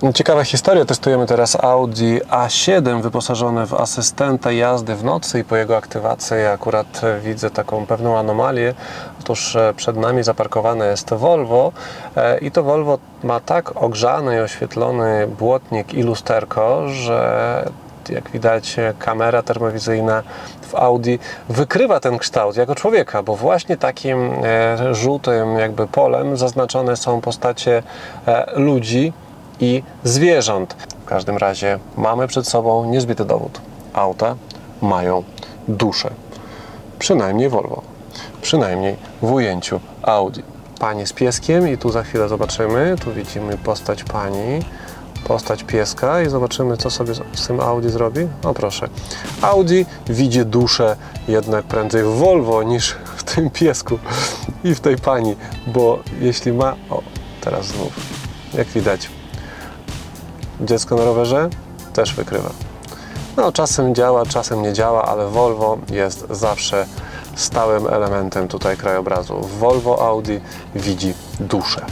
Ciekawa historia. Testujemy teraz Audi A7 wyposażone w asystenta jazdy w nocy i po jego aktywacji akurat widzę taką pewną anomalię. Otóż e, przed nami zaparkowane jest Volvo e, i to Volvo ma tak ogrzany i oświetlony błotnik i lusterko, że jak widać kamera termowizyjna w Audi wykrywa ten kształt jako człowieka, bo właśnie takim e, żółtym jakby polem zaznaczone są postacie ludzi i zwierząt. W każdym razie mamy przed sobą niezbity dowód. Auta mają duszę. Przynajmniej Volvo. Przynajmniej w ujęciu Audi. Pani z pieskiem i tu za chwilę zobaczymy. Tu widzimy postać pani, postać pieska i zobaczymy, co sobie z- tym Audi zrobi. O proszę. Audi widzi duszę jednak prędzej w Volvo niż w tym piesku i w tej pani, bo jeśli ma... O, teraz znów. Jak widać, dziecko na rowerze też wykrywa. No, czasem działa, czasem nie działa, ale Volvo jest zawsze stałym elementem tutaj krajobrazu. Volvo Audi widzi duszę.